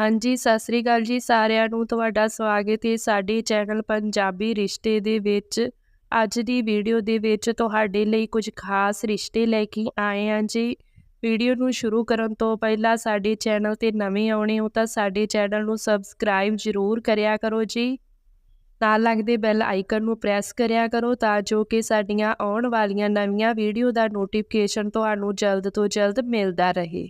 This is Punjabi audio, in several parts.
ਹਾਂਜੀ, ਸਤਿ ਸ੍ਰੀ ਅਕਾਲ ਜੀ ਸਾਰਿਆਂ ਨੂੰ ਤੁਹਾਡਾ ਸਵਾਗਤ ਹੈ ਸਾਡੇ ਚੈਨਲ ਪੰਜਾਬੀ ਰਿਸ਼ਤੇ ਦੇ ਵਿੱਚ। ਅੱਜ ਦੀ ਵੀਡੀਓ ਦੇ ਵਿੱਚ ਤੁਹਾਡੇ ਲਈ ਕੁਝ ਖਾਸ ਰਿਸ਼ਤੇ ਲੈ ਕੇ ਆਏ ਹਾਂ ਜੀ। ਵੀਡੀਓ ਨੂੰ ਸ਼ੁਰੂ ਕਰਨ ਤੋਂ ਪਹਿਲਾਂ ਸਾਡੇ ਚੈਨਲ ਤੇ ਨਵੇਂ ਆਉਣੇ ਹੋ ਤਾਂ ਸਾਡੇ ਚੈਨਲ ਨੂੰ ਸਬਸਕ੍ਰਾਈਬ ਜ਼ਰੂਰ ਕਰਿਆ ਕਰੋ ਜੀ। ਨਾਲ ਲੱਗਦੇ ਬੈਲ ਆਈਕਨ ਨੂੰ ਪ੍ਰੈਸ ਕਰਿਆ ਕਰੋ ਤਾਂ ਜੋ ਕਿ ਸਾਡੀਆਂ ਆਉਣ ਵਾਲੀਆਂ ਨਵੀਆਂ ਵੀਡੀਓ ਦਾ ਨੋਟੀਫਿਕੇਸ਼ਨ ਤੁਹਾਨੂੰ ਜਲਦ ਤੋਂ ਜਲਦ ਮਿਲਦਾ ਰਹੇ।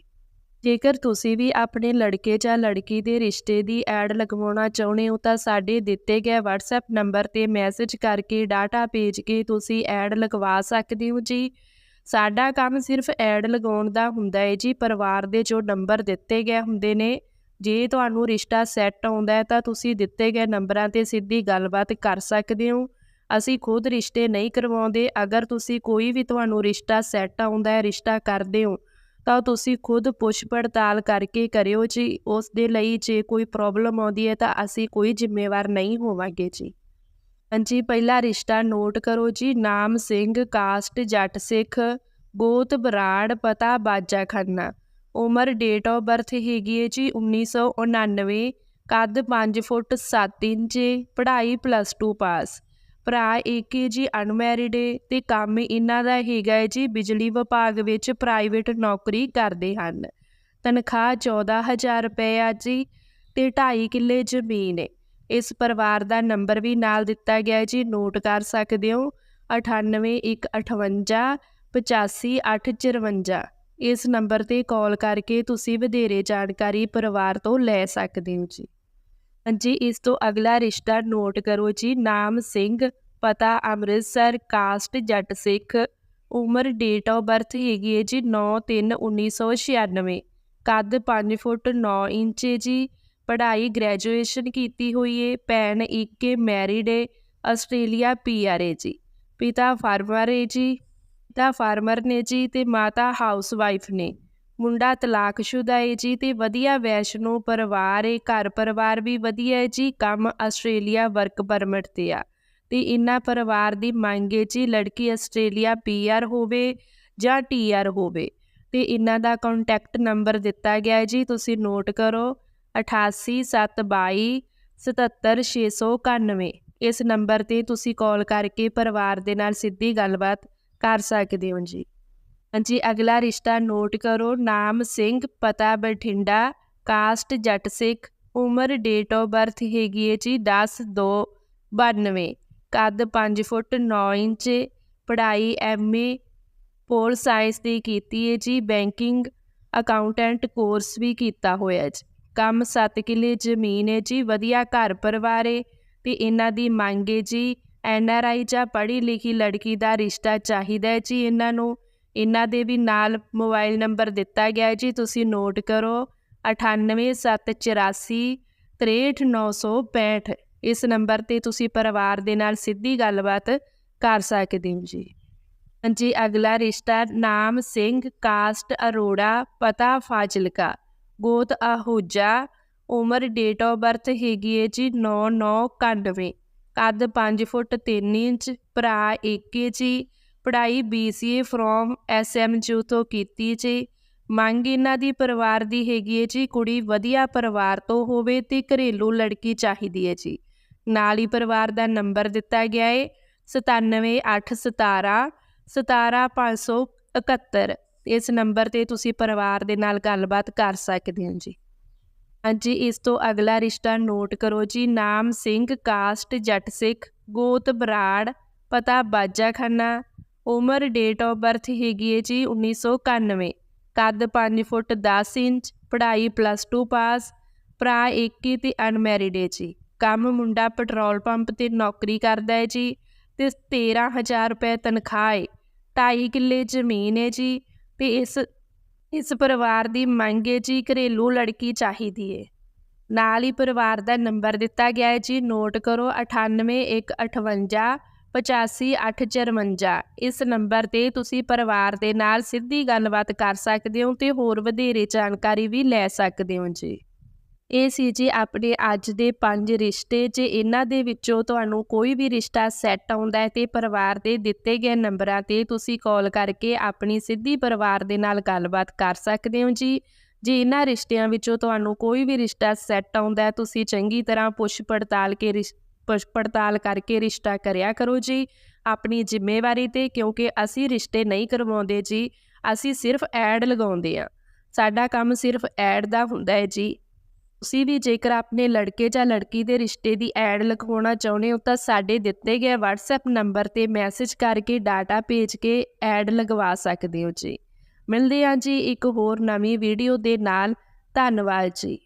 ਜੇਕਰ ਤੁਸੀਂ ਵੀ ਆਪਣੇ ਲੜਕੇ ਜਾਂ ਲੜਕੀ ਦੇ ਰਿਸ਼ਤੇ ਦੀ ਐਡ ਲਗਵਾਉਣਾ ਚਾਹੁੰਦੇ ਹੋ ਤਾਂ ਸਾਡੇ ਦਿੱਤੇ ਗਏ WhatsApp ਨੰਬਰ ਤੇ ਮੈਸੇਜ ਕਰਕੇ ਡਾਟਾ ਭੇਜ ਕੇ ਤੁਸੀਂ ਐਡ ਲਗਵਾ ਸਕਦੇ ਹੋ ਜੀ। ਸਾਡਾ ਕੰਮ ਸਿਰਫ ਐਡ ਲਗਾਉਣ ਦਾ ਹੁੰਦਾ ਹੈ ਜੀ, ਪਰਿਵਾਰ ਦੇ ਜੋ ਨੰਬਰ ਦਿੱਤੇ ਗਏ ਹੁੰਦੇ ਨੇ, ਜੇ ਤੁਹਾਨੂੰ ਰਿਸ਼ਤਾ ਸੈੱਟ ਆਉਂਦਾ ਹੈ ਤਾਂ ਤੁਸੀਂ ਦਿੱਤੇ ਗਏ ਨੰਬਰਾਂ ਤੇ ਸਿੱਧੀ ਗੱਲਬਾਤ ਕਰ ਸਕਦੇ ਹੋ। ਅਸੀਂ ਖੁਦ ਰਿਸ਼ਤੇ ਨਹੀਂ ਕਰਵਾਉਂਦੇ, ਅਗਰ ਤੁਸੀਂ ਕੋਈ ਵੀ ਤੁਹਾਨੂੰ ਰਿਸ਼ਤਾ ਸੈੱਟ ਆਉਂਦਾ ਹੈ, ਰਿਸ਼ਤਾ ਕਰਦੇ ਹੋ ਤਾਂ ਤੁਸੀਂ ਖੁਦ ਪੁੱਛ ਪੜਤਾਲ ਕਰਕੇ ਕਰਿਓ ਜੀ। ਉਸ ਦੇ ਲਈ ਜੇ ਕੋਈ ਪ੍ਰੋਬਲਮ ਆਉਂਦੀ ਹੈ ਤਾਂ ਅਸੀਂ ਕੋਈ ਜ਼ਿੰਮੇਵਾਰ ਨਹੀਂ ਹੋਵਾਂਗੇ ਜੀ। ਹਾਂਜੀ, ਪਹਿਲਾ ਰਿਸ਼ਤਾ ਨੋਟ ਕਰੋ ਜੀ। ਨਾਮ ਸਿੰਘ ਕਾਸਟ ਜੱਟ, ਸਿੱਖ, ਗੋਤ, ਬਰਾੜ, ਪਤਾ, ਬਾਜਾ, ਖੰਨਾ। ਉਮਰ ਡੇਟ ਆਫ ਬਰਥ ਹੈਗੀ ਹੈ ਜੀ 1999 ਕੱਦ 5 ਫੁੱਟ 7 ਇੰਚ। ਪੜ੍ਹਾਈ ਪਲੱਸ 2 ਪਾਸ ਭਰਾ ਇੱਕ ਜੀ ਅਨਮੈਰਿਡ ਤੇ ਕੰਮ ਇਹਨਾਂ ਦਾ ਹੈਗਾ ਹੈ ਜੀ ਬਿਜਲੀ ਵਿਭਾਗ ਵਿੱਚ ਪ੍ਰਾਈਵੇਟ ਨੌਕਰੀ ਕਰਦੇ ਹਨ। ਤਨਖਾਹ 14000 ਰੁਪਏ ਆ ਜੀ ਤੇ 2.5 ਕਿੱਲੇ ਜ਼ਮੀਨ ਹੈ ਇਸ ਪਰਿਵਾਰ ਦਾ ਨੰਬਰ ਵੀ ਨਾਲ ਦਿੱਤਾ ਗਿਆ ਜੀ, ਨੋਟ ਕਰ ਸਕਦੇ ਹੋ? 9815 85854 ਇਸ ਨੰਬਰ ਤੇ ਕਾਲ ਕਰਕੇ ਤੁਸੀਂ ਵਧੇਰੇ ਜਾਣਕਾਰੀ ਪਰਿਵਾਰ ਤੋਂ ਲੈ ਸਕਦੇ ਹੋ ਜੀ। ਹਾਂਜੀ, ਇਸ ਤੋਂ ਅਗਲਾ ਰਿਸ਼ਤਾ ਨੋਟ ਕਰੋ ਜੀ, ਨਾਮ ਸਿੰਘ ਪਤਾ ਅੰਮ੍ਰਿਤਸਰ ਕਾਸਟ ਜੱਟ ਸਿੱਖ ਉਮਰ ਡੇਟ ਆਫ ਬਰਥ ਹੈਗੀ ਹੈ ਜੀ 9/3/1996 ਕੱਦ 5 ਫੁੱਟ 9 ਇੰਚ ਜੀ। ਪੜ੍ਹਾਈ ਗ੍ਰੈਜੂਏਸ਼ਨ ਕੀਤੀ ਹੋਈ ਹੈ। ਭੈਣ ਇੱਕ ਮੈਰਿਡ ਹੈ। ਆਸਟ੍ਰੇਲੀਆ ਪੀਆਰ ਹੈ ਜੀ। ਪਿਤਾ ਫਾਰਮਰ ਹੈ ਜੀ। ਪਿਤਾ ਫਾਰਮਰ ਨੇ ਜੀ ਤੇ ਮਾਤਾ ਹਾਊਸ ਵਾਈਫ ਨੇ। ਮੁੰਡਾ ਤਲਾਕਸ਼ੁਦਾ ਹੈ ਜੀ ਤੇ ਵਧੀਆ ਵੈਸ਼ਨੋ ਪਰਿਵਾਰ ਹੈ। ਘਰ ਪਰਿਵਾਰ ਵੀ ਵਧੀਆ ਹੈ ਜੀ। ਕੰਮ ਆਸਟ੍ਰੇਲੀਆ ਵਰਕ ਪਰਮਿਟ ਤੇ ਆ। ਤੇ ਇਹਨਾਂ ਪਰਿਵਾਰ ਦੀ ਮੰਗ ਹੈ ਜੀ ਲੜਕੀ ਆਸਟ੍ਰੇਲੀਆ ਪੀਆਰ ਹੋਵੇ ਜਾਂ ਟੀਆਰ ਹੋਵੇ। ਤੇ ਇਹਨਾਂ ਦਾ ਕੰਟੈਕਟ ਨੰਬਰ ਦਿੱਤਾ ਗਿਆ ਹੈ ਜੀ, ਤੁਸੀਂ ਨੋਟ ਕਰੋ 8872 77691 ਇਸ ਨੰਬਰ ਤੇ ਤੁਸੀਂ ਕਾਲ ਕਰਕੇ ਪਰਿਵਾਰ ਦੇ ਨਾਲ ਸਿੱਧੀ ਗੱਲਬਾਤ ਕਰ ਸਕਦੇ ਹੋ ਜੀ। ਹਾਂਜੀ, ਅਗਲਾ ਰਿਸ਼ਤਾ ਨੋਟ ਕਰੋ, ਨਾਮ ਸਿੰਘ, ਪਤਾ ਬਠਿੰਡਾ ਕਾਸਟ ਜੱਟ ਸਿੱਖ, ਉਮਰ ਡੇਟ ਆਫ ਬਰਥ ਹੈਗੀ ਹੈ ਜੀ 10 2 92 ਕੱਦ 5 ਫੁੱਟ 9 ਇੰਚ, ਪੜ੍ਹਾਈ ਐਮਏ ਪੋਲ ਸਾਇੰਸ ਦੀ ਕੀਤੀ ਹੈ ਜੀ ਬੈਂਕਿੰਗ ਅਕਾਊਂਟੈਂਟ ਕੋਰਸ ਵੀ ਕੀਤਾ ਹੋਇਆ ਜੀ। ਕੰਮ 7 ਕਿੱਲੇ ਜ਼ਮੀਨ ਹੈ ਜੀ, ਵਧੀਆ ਘਰ ਪਰਿਵਾਰ ਹੈ ਤੇ ਇਹਨਾਂ ਦੀ ਮੰਗ ਹੈ ਜੀ ਐਨ ਆਰ ਆਈ ਜਾਂ ਪੜ੍ਹੀ ਲਿਖੀ ਲੜਕੀ ਦਾ ਰਿਸ਼ਤਾ ਚਾਹੀਦਾ ਹੈ ਜੀ ਇਹਨਾਂ ਨੂੰ। ਇਹਨਾਂ ਦੇ ਵੀ ਨਾਲ ਮੋਬਾਈਲ ਨੰਬਰ ਦਿੱਤਾ ਗਿਆ ਹੈ ਜੀ, ਤੁਸੀਂ ਨੋਟ ਕਰੋ 9874 63965 ਇਸ ਨੰਬਰ ਤੇ ਤੁਸੀਂ ਪਰਿਵਾਰ ਦੇ ਨਾਲ ਸਿੱਧੀ ਗੱਲਬਾਤ ਕਰ ਸਕਦੇ ਹੋ ਜੀ। ਹਾਂਜੀ, ਅਗਲਾ ਰਿਸ਼ਤਾ ਨਾਮ ਸਿੰਘ, ਕਾਸਟ ਅਰੋੜਾ, ਪਤਾ ਫਾਜ਼ਿਲਕਾ, ਗੋਤ ਆਹੂਜਾ, ਉਮਰ ਡੇਟ ਆਫ ਬਰਥ ਹੈਗੀ ਹੈ ਜੀ 9991 ਕੱਦ 5 ਫੁੱਟ 3 ਇੰਚ, ਭਰਾ ਏਕੇ ਜੀ, ਪੜ੍ਹਾਈ BCA ਫਰੋਮ SMU ਤੋਂ ਕੀਤੀ ਜੀ। ਮੰਗ ਇਹਨਾਂ ਦੀ ਪਰਿਵਾਰ ਦੀ ਹੈਗੀ ਹੈ ਜੀ, ਕੁੜੀ ਵਧੀਆ ਪਰਿਵਾਰ ਤੋਂ ਹੋਵੇ ਤੇ ਘਰੇਲੂ ਲੜਕੀ ਚਾਹੀਦੀ ਹੈ ਜੀ। ਨਾਲ ਹੀ ਪਰਿਵਾਰ ਦਾ ਨੰਬਰ ਦਿੱਤਾ ਗਿਆ ਹੈ 97817 17571 ਇਸ ਨੰਬਰ ਤੇ ਤੁਸੀਂ ਪਰਿਵਾਰ ਦੇ ਨਾਲ ਗੱਲਬਾਤ ਕਰ ਸਕਦੇ ਹੋ ਜੀ। ਹਾਂਜੀ, ਇਸ ਤੋਂ ਅਗਲਾ ਰਿਸ਼ਤਾ ਨੋਟ ਕਰੋ ਜੀ। ਨਾਮ ਸਿੰਘ, ਕਾਸਟ, ਜੱਟ ਸਿੱਖ, ਗੋਤ, ਬਰਾੜ, ਪਤਾ ਬਾਜਾ ਖਾਨਾ ਉਮਰ ਡੇਟ ਆਫ ਬਰਥ ਹੈਗੀ ਹੈ ਜੀ 1991 ਕੱਦ 5 ਫੁੱਟ 10 ਇੰਚ, ਪੜ੍ਹਾਈ ਪਲੱਸ 2 ਪਾਸ ਭਰਾ ਇੱਕ ਤੇ ਅਨਮੈਰਿਡ ਹੈ ਜੀ। ਕੰਮ ਮੁੰਡਾ ਪੈਟਰੋਲ ਪੰਪ ਤੇ ਨੌਕਰੀ ਕਰਦਾ ਹੈ ਜੀ ਤੇ 13000 ਰੁਪਏ ਤਨਖਾਹ ਹੈ 2.5 ਕਿੱਲੇ ਜ਼ਮੀਨ ਹੈ ਜੀ ਤੇ ਇਸ ਇਸ ਪਰਿਵਾਰ ਦੀ ਮੰਗ ਹੈ ਜੀ ਘਰੇਲੂ ਲੜਕੀ ਚਾਹੀਦੀ ਹੈ ਨਾਲ ਹੀ ਪਰਿਵਾਰ ਦਾ ਨੰਬਰ ਦਿੱਤਾ ਗਿਆ ਹੈ ਜੀ, ਨੋਟ ਕਰੋ 98158 85854 ਇਸ ਨੰਬਰ ਤੇ ਤੁਸੀਂ ਪਰਿਵਾਰ ਦੇ ਨਾਲ ਸਿੱਧੀ ਗੱਲਬਾਤ ਕਰ ਸਕਦੇ ਹੋ ਤੇ ਹੋਰ ਵਧੇਰੇ ਜਾਣਕਾਰੀ ਵੀ ਲੈ ਸਕਦੇ ਹੋ ਜੀ। ਇਹ ਸੀ ਜੀ ਆਪਣੇ ਅੱਜ ਦੇ ਪੰਜ ਰਿਸ਼ਤੇ। ਜੇ ਇਹਨਾਂ ਦੇ ਵਿੱਚੋਂ ਤੁਹਾਨੂੰ ਕੋਈ ਵੀ ਰਿਸ਼ਤਾ ਸੈੱਟ ਆਉਂਦਾ ਹੈ ਤੇ ਪਰਿਵਾਰ ਦੇ ਦਿੱਤੇ ਗਏ ਨੰਬਰਾਂ ਤੇ ਤੁਸੀਂ ਕਾਲ ਕਰਕੇ ਆਪਣੀ ਸਿੱਧੀ ਪਰਿਵਾਰ ਦੇ ਨਾਲ ਗੱਲਬਾਤ ਕਰ ਸਕਦੇ ਹੋ ਜੀ। ਜੇ ਇਹਨਾਂ ਰਿਸ਼ਤਿਆਂ ਵਿੱਚੋਂ ਤੁਹਾਨੂੰ ਕੋਈ ਵੀ ਰਿਸ਼ਤਾ ਸੈੱਟ ਆਉਂਦਾ ਹੈ, ਤੁਸੀਂ ਚੰਗੀ ਤਰ੍ਹਾਂ ਪੁੱਛ ਪੜਤਾਲ ਕੇ ਰਿਸ਼, ਪੁੱਛ ਪੜਤਾਲ ਕਰਕੇ ਰਿਸ਼ਤਾ ਕਰਿਆ ਕਰੋ ਜੀ। ਆਪਣੀ ਜ਼ਿੰਮੇਵਾਰੀ ਤੇ ਕਿਉਂਕਿ ਅਸੀਂ ਰਿਸ਼ਤੇ ਨਹੀਂ ਕਰਵਾਉਂਦੇ ਜੀ, ਅਸੀਂ ਸਿਰਫ ਐਡ ਲਗਾਉਂਦੇ ਆ ਸਾਡਾ ਕੰਮ ਸਿਰਫ ਐਡ ਦਾ ਹੁੰਦਾ ਹੈ ਜੀ। ਤੁਸੀਂ ਵੀ ਜੇਕਰ ਆਪਣੇ ਲੜਕੇ ਜਾਂ ਲੜਕੀ ਦੇ ਰਿਸ਼ਤੇ ਦੀ ਐਡ ਲਗਵਾਉਣਾ ਚਾਹੁੰਦੇ ਹੋ, ਤਾਂ ਸਾਡੇ ਦਿੱਤੇ ਗਏ WhatsApp ਨੰਬਰ ਤੇ ਮੈਸੇਜ ਕਰਕੇ ਡਾਟਾ ਭੇਜ ਕੇ ਐਡ ਲਗਵਾ ਸਕਦੇ ਹੋ ਜੀ। ਮਿਲਦੇ ਹਾਂ ਜੀ ਇੱਕ ਹੋਰ ਨਵੀਂ ਵੀਡੀਓ ਦੇ ਨਾਲ। ਧੰਨਵਾਦ ਜੀ।